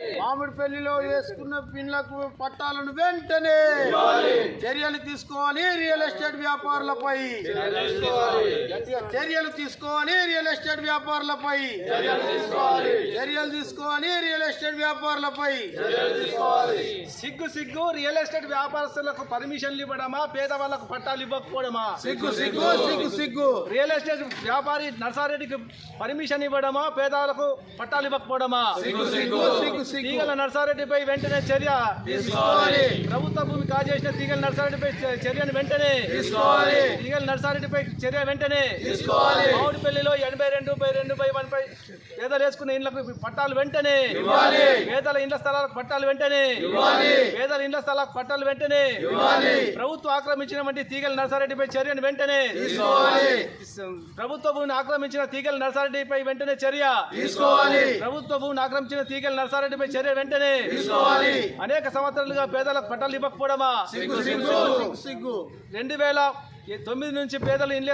Yeah. మామిడి పెళ్ళిలో వేసుకున్న పిన్లకు పట్టాలను వెంటనే చర్యలు తీసుకోవాలి. రియల్ ఎస్టేట్ వ్యాపారులపై చర్యలు తీసుకోవాలి. రియల్ ఎస్టేట్ వ్యాపారులపై చర్యలు తీసుకోవాలి. రియల్ ఎస్టేట్ వ్యాపారులపై సిగ్గు సిగ్గు రియల్ ఎస్టేట్ వ్యాపారస్తులకు పర్మిషన్లు ఇవ్వడమా? పేదవాళ్ళకు పట్టాలు ఇవ్వకపోవడమా? సిగ్గు సిగ్గు సిగ్గు సిగ్గు. రియల్ ఎస్టేట్ వ్యాపారి నర్సారెడ్డికి పర్మిషన్ ఇవ్వడమా? పేదవాళ్ళకు పట్టాలు ఇవ్వకపోవడమా? సిగ్గు సిగ్గు సిగ్గు. ఈగల నర్సారెడ్డిపై వెంటనే చర్య తీసుకోవాలి. ప్రభుత్వ భూమి కాజేసిన తీగల నర్సారెడ్డిపై చర్యను వెంటనే తీసుకోవాలి తీగల నర్సారెడ్డిపై చర్య వెంటనే తీసుకోవాలి మామిడిపల్లిలో ఎనభై రెండు బై రెండు బై వన్ పై పేదలు వేసుకున్న ఇండ్లకు పట్టాలు వెంటనే ఇవ్వాలి. పేదల ఇండ్ల స్థలాలకు పట్టాలు వెంటనే ఇవ్వాలి. పేదల ఇండ్ల స్థలాలకు పట్టాలు వెంటనే ఇవ్వాలి. ప్రభుత్వం ఆక్రమించినటువంటి తీగల నర్సారెడ్డిపై చర్యను వెంటనే తీసుకోవాలి ప్రభుత్వ భూమిని ఆక్రమించిన తీగల నర్సారెడ్డిపై వెంటనే చర్య తీసుకోవాలి ప్రభుత్వ భూమిని ఆక్రమించిన తీగల నర్సారెడ్డిపై చర్య వెంటనే తీసుకోవాలి అనేక సంవత్సరాలుగా పేదలకు పట్టాలు ఇవ్వకపోవడమా సిగ్గు సిగ్గు రెండు వేల తొమ్మిది నుంచి పేదలు ఇల్లు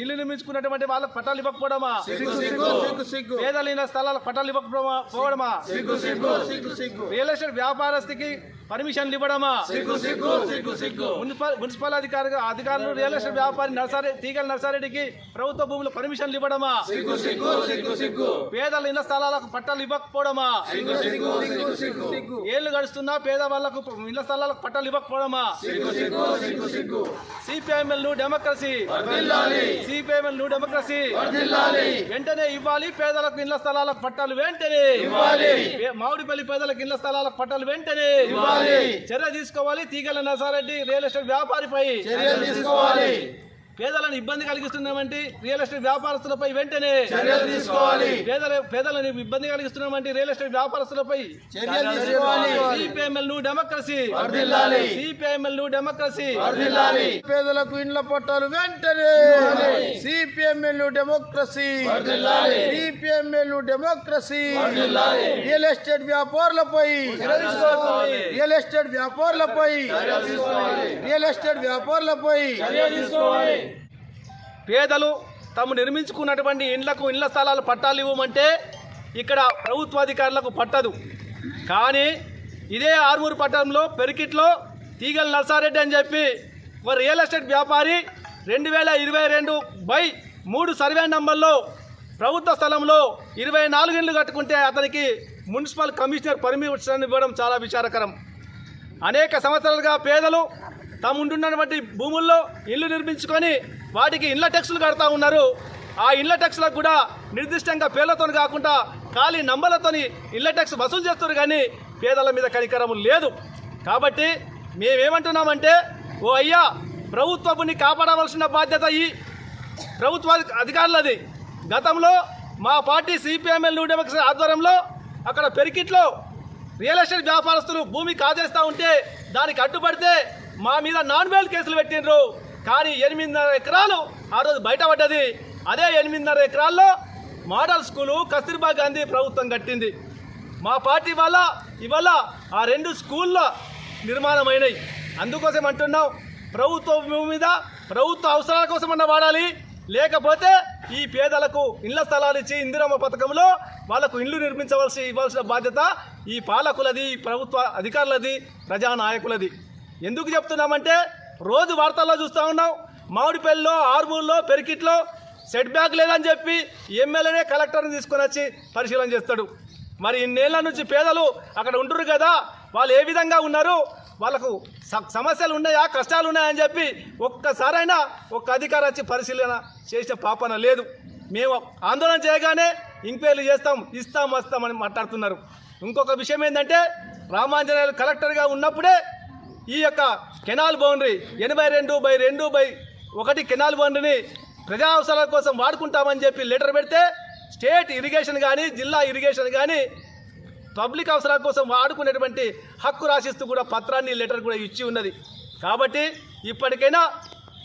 ఇల్లు నిర్మించుకున్నటువంటి వాళ్ళకు పట్టాలు ఇవ్వకపోవడమా సిగ్గు సిగ్గు సిగ్గు సిగ్గు పేదలు ఇళ్ళ స్థలాలకు పట్టాలు ఇవ్వకపోవడమా రియల్ ఎస్టేట్ వ్యాపారస్తుకి పర్మిషన్లు ఇవ్వడమా మున్సిపల్ మున్సిపల్ అధికారి అధికారులు రియల్ ఎస్టేట్ వ్యాపారి నర్సారెడ్డి తీగల నర్సారెడ్డికి ప్రభుత్వ భూములు పర్మిషన్లు ఇవ్వడమా పేదల ఇళ్ళ స్థలాలకు పట్టాలు ఇవ్వకపోవడమా ఏళ్ళు గడుస్తున్నా పేదవాళ్ళకు ఇళ్ళ స్థలాలకు పట్టాలు ఇవ్వకపోవడమా CPIML democracy CPIML new democracy వెంటనే ఇవ్వాలి పేదలకు ఇళ్ళ స్థలాలకు పట్టాలు వెంటనే. మామిడిపల్లి పేదలకు ఇళ్ళ స్థలాలకు పట్టాలు వెంటనే. ఇవ్వాలి. చర్య తీసుకోవాలి తీగల నసారెడ్డి రియల్ ఎస్టేట్ వ్యాపారిపై. చర్యలు తీసుకోవాలి. పేదలను ఇబ్బంది కలిగిస్తున్నామంటే రియల్ ఎస్టేట్ వ్యాపారస్తులపై వెంటనే చర్యలు తీసుకోవాలి. పేదల పేదలను ఇబ్బంది కలిగిస్తున్నామంటే రియల్ ఎస్టేట్ వ్యాపారస్తులపై చర్యలు తీసుకోవాలి. CPIML new democracy. వర్ధిల్లాలి. CPIML new democracy. వర్ధిల్లాలి. పేదలకు ఇండ్ల పట్టాలు వెంటనే. CPML democracy. CPML democracy. Real estate వ్యాపారులపై. Real estate వ్యాపారులపై. రియల్ ఎస్టేట్ వ్యాపారులపై. పేదలు తాము నిర్మించుకున్నటువంటి ఇండ్లకు ఇండ్ల స్థలాలు పట్టాలు ఇవ్వమంటే ఇక్కడ ప్రభుత్వాధికారులకు పట్టదు. కానీ ఇదే ఆర్మూరు పట్టణంలో పెరికిట్లో తీగల నర్సారెడ్డి అని చెప్పి ఒక రియల్ ఎస్టేట్ వ్యాపారి రెండు వేల ఇరవై రెండు బై మూడు సర్వే నంబర్లో ప్రభుత్వ స్థలంలో ఇరవై నాలుగు ఇండ్లు కట్టుకుంటే అతనికి మున్సిపల్ కమిషనర్ పర్మిషన్ ఇవ్వడం చాలా విచారకరం. అనేక సంవత్సరాలుగా పేదలు తాము ఉంటున్నటువంటి భూముల్లో ఇల్లు నిర్మించుకొని వాటికి ఇళ్ళ టెక్స్లు కడతా ఉన్నారు. ఆ ఇళ్ళ టెక్స్లకు కూడా నిర్దిష్టంగా పేర్లతో కాకుండా ఖాళీ నంబర్లతోని ఇళ్ళ టెక్స్ వసూలు చేస్తారు కానీ పేదల మీద కనికరం లేదు. కాబట్టి మేమేమంటున్నామంటే ఓ అయ్యా ప్రభుత్వపుని కాపాడవలసిన బాధ్యత ఈ ప్రభుత్వ అధికారులది. గతంలో మా పార్టీ సిపిఎంఎల్ న్యూ ఆధ్వర్యంలో అక్కడ పెరికిట్లో రియల్ ఎస్టేట్ వ్యాపారస్తులు భూమి కాజేస్తూ ఉంటే దానికి అడ్డుపడితే మా మీద నాన్ బెయిల్ కేసులు పెట్టిండ్రు. కానీ ఎనిమిదిన్నర ఎకరాలు ఆ రోజు బయటపడ్డది. అదే ఎనిమిదిన్నర ఎకరాల్లో మోడల్ స్కూలు కస్తూర్బా గాంధీ ప్రభుత్వం కట్టింది. మా పార్టీ వల్ల ఇవాళ ఆ రెండు స్కూళ్ళ నిర్మాణమైనవి అందుకోసం అంటున్నాం ప్రభుత్వ భూమి మీద ప్రభుత్వ అవసరాల కోసమన్నా వాడాలి. లేకపోతే ఈ పేదలకు ఇళ్ళ స్థలాలు ఇచ్చి ఇందిరమ్మ పథకంలో వాళ్ళకు ఇండ్లు నిర్మించవలసి ఇవ్వాల్సిన బాధ్యత ఈ పాలకులది ఈ ప్రభుత్వ అధికారులది ప్రజానాయకులది. ఎందుకు చెప్తున్నామంటే రోజు వార్తల్లో చూస్తూ ఉన్నాం. మామిడిపల్లిలో ఆర్మూర్లో పెరికిట్లో సెట్ బ్యాక్ లేదని చెప్పి ఎమ్మెల్యేనే కలెక్టర్ని తీసుకొని వచ్చి పరిశీలన చేస్తాడు. మరి ఇన్నేళ్ళ నుంచి పేదలు అక్కడ ఉంటారు కదా వాళ్ళు ఏ విధంగా ఉన్నారు వాళ్ళకు సమస్యలు ఉన్నాయా కష్టాలు ఉన్నాయని చెప్పి ఒక్కసారైనా ఒక్క అధికారి వచ్చి పరిశీలన చేసే పాపన లేదు. మేము ఆందోళన చేయగానే ఇంక్వైరీ చేస్తాం ఇస్తాం వస్తామని మాట్లాడుతున్నారు. ఇంకొక విషయం ఏంటంటే రామాంజనేయులు కలెక్టర్గా ఉన్నప్పుడే ఈ యొక్క కెనాల్ బౌండరీ ఎనభై రెండు బై రెండు బై ఒకటి కెనాల్ బౌండరీని ప్రజా అవసరాల కోసం వాడుకుంటామని చెప్పి లెటర్ పెడితే స్టేట్ ఇరిగేషన్ కానీ జిల్లా ఇరిగేషన్ కానీ పబ్లిక్ అవసరాల కోసం వాడుకునేటువంటి హక్కు రాసిస్తూ కూడా పత్రాన్ని లెటర్ కూడా ఇచ్చి ఉన్నది. కాబట్టి ఇప్పటికైనా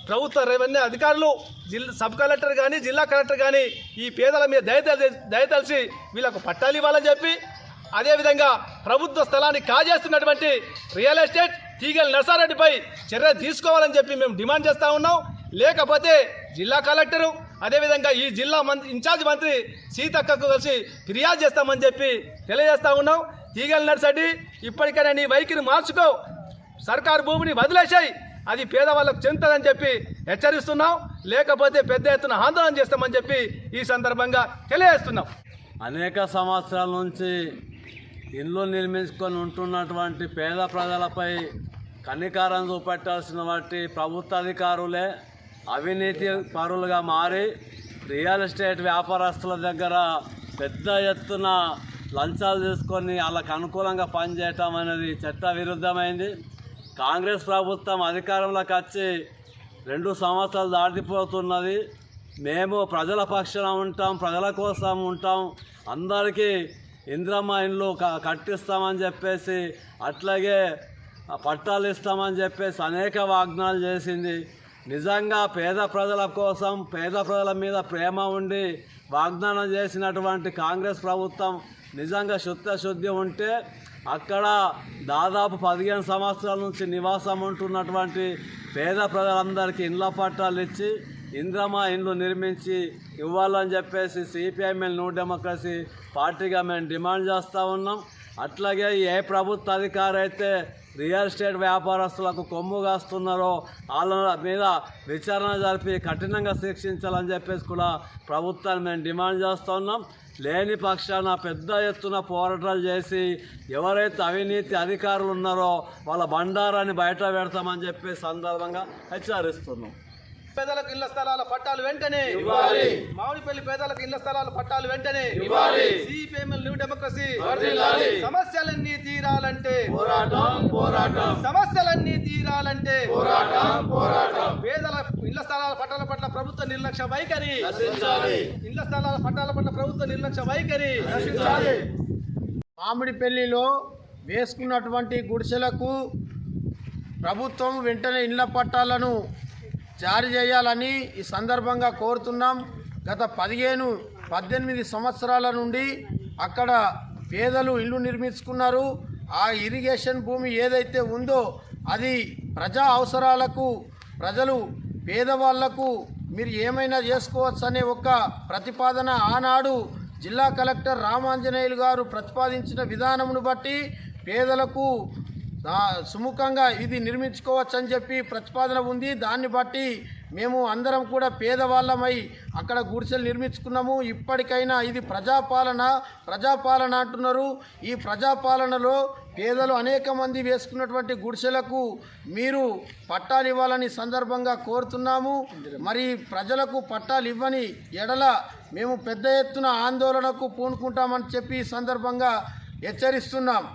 ప్రభుత్వ రెవెన్యూ అధికారులు జిల్లా సబ్ కలెక్టర్ కానీ జిల్లా కలెక్టర్ కానీ ఈ పేదల మీద దయతలి దయతలిసి వీళ్ళకు పట్టాలు ఇవ్వాలని చెప్పి అదేవిధంగా ప్రభుత్వ స్థలాన్ని కాజేస్తున్నటువంటి రియల్ ఎస్టేట్ తీగల నర్సారెడ్డిపై చర్య తీసుకోవాలని చెప్పి మేము డిమాండ్ చేస్తూ ఉన్నాం. లేకపోతే జిల్లా కలెక్టరు అదేవిధంగా ఈ జిల్లా మంత్రి ఇన్ఛార్జ్ మంత్రి సీతక్కకు కలిసి ఫిర్యాదు చేస్తామని చెప్పి తెలియజేస్తా ఉన్నాం. తీగల నర్సడ్డి ఇప్పటికైనా నీ వైఖరి మార్చుకో. సర్కారు భూమిని వదిలేసాయి. అది పేదవాళ్ళకు చెందుతుందని చెప్పి హెచ్చరిస్తున్నాం. లేకపోతే పెద్ద ఎత్తున ఆందోళన చేస్తామని చెప్పి ఈ సందర్భంగా తెలియజేస్తున్నాం. అనేక సంవత్సరాల నుంచి ఇల్లు నిర్మించుకొని ఉంటున్నటువంటి పేద ప్రజలపై కనికారం చూపెట్టాల్సిన వాటి ప్రభుత్వ అధికారులే అవినీతి పరులుగా మారి రియల్ ఎస్టేట్ వ్యాపారస్తుల దగ్గర పెద్ద ఎత్తున లంచాలు తీసుకొని వాళ్ళకు అనుకూలంగా పనిచేయటం అనేది చట్ట విరుద్ధమైంది కాంగ్రెస్ ప్రభుత్వం అధికారంలోకి వచ్చి రెండు సంవత్సరాలు దాటిపోతున్నది. మేము ప్రజల పక్షాన ఉంటాం ప్రజల కోసం ఉంటాం. అందరికీ ఇంద్రమ్మ ఇండ్లు కట్టిస్తామని చెప్పేసి అట్లాగే పట్టాలు ఇస్తామని చెప్పేసి అనేక వాగ్నాలు చేసింది. నిజంగా పేద ప్రజల కోసం పేద ప్రజల మీద ప్రేమ ఉండి వాగ్దానం చేసినటువంటి కాంగ్రెస్ ప్రభుత్వం నిజంగా శుద్ధశుద్ధి ఉంటే అక్కడ దాదాపు పదిహేను సంవత్సరాల నుంచి నివాసం ఉంటున్నటువంటి పేద ప్రజలందరికీ ఇండ్ల పట్టాలు ఇచ్చి ఇంద్రమా ఇండ్లు నిర్మించి ఇవ్వాలని చెప్పేసి సిపిఐఎంఎల్ న్యూ డెమోక్రసీ పార్టీగా మేము డిమాండ్ చేస్తూ ఉన్నాం. అట్లాగే ఏ ప్రభుత్వ అధికారి అయితే రియల్ ఎస్టేట్ వ్యాపారస్తులకు కొమ్ము కాస్తున్నారో వాళ్ళ మీద విచారణ జరిపి కఠినంగా శిక్షించాలని చెప్పేసి కూడా ప్రభుత్వాన్ని మేము డిమాండ్ చేస్తున్నాం లేని పక్షాన పెద్ద ఎత్తున పోరాటాలు చేసి ఎవరైతే అవినీతి అధికారులు ఉన్నారో వాళ్ళ బండారాన్ని బయట పెడతామని చెప్పి సందర్భంగా హెచ్చరిస్తున్నాం. పేదలకు ఇళ్ళ స్థలాల పట్టాలు వెంటనే ఇవ్వాలి. మామిడిపల్లి పేదలకు ఇళ్ళ స్థలాల పట్టాలు వెంటనే ఇవ్వాలి. సిపిఎంఎల్ న్యూ డెమోక్రసీ సమస్యలన్నీ తీరాలంటే పోరాటం పోరాటం. సమస్యలన్నీ తీరాలంటే పోరాటం పోరాటం. పేదల ఇళ్ళ స్థలాల పట్టాల పట్ల ప్రభుత్వ నిర్లక్ష్య వైఖరి. ఇళ్ళ స్థలాల పట్టాల పట్ల ప్రభుత్వ నిర్లక్ష్య వైఖరి. మామిడిపల్లిలో వేసుకున్నటువంటి గుడిసెలకు ప్రభుత్వం వెంటనే ఇళ్ళ పట్టాలను జారీ చేయాలని ఈ సందర్భంగా కోరుతున్నాం. గత పదిహేను పద్దెనిమిది సంవత్సరాల నుండి అక్కడ పేదలు ఇల్లు నిర్మించుకున్నారు. ఆ ఇరిగేషన్ భూమి ఏదైతే ఉందో అది ప్రజా అవసరాలకు ప్రజలు పేదవాళ్ళకు మీరు ఏమైనా చేసుకోవచ్చు అనే ఒక ప్రతిపాదన ఆనాడు జిల్లా కలెక్టర్ రామాంజనేయులు గారు ప్రతిపాదించిన విధానమును బట్టి పేదలకు సుముఖంగా ఇది నిర్మించుకోవచ్చు అని చెప్పి ప్రతిపాదన ఉంది. దాన్ని బట్టి మేము అందరం కూడా పేదవాళ్ళమై అక్కడ గుడిసెలు నిర్మించుకున్నాము. ఇప్పటికైనా ఇది ప్రజాపాలన ప్రజాపాలన అంటున్నారు. ఈ ప్రజాపాలనలో పేదలు అనేక మంది వేసుకున్నటువంటి గుడిసెలకు మీరు పట్టాలు ఇవ్వాలని సందర్భంగా కోరుతున్నాము. మరి ప్రజలకు పట్టాలు ఇవ్వని ఎడల మేము పెద్ద ఎత్తున ఆందోళనకు పూనుకుంటామని చెప్పి ఈ సందర్భంగా హెచ్చరిస్తున్నాం.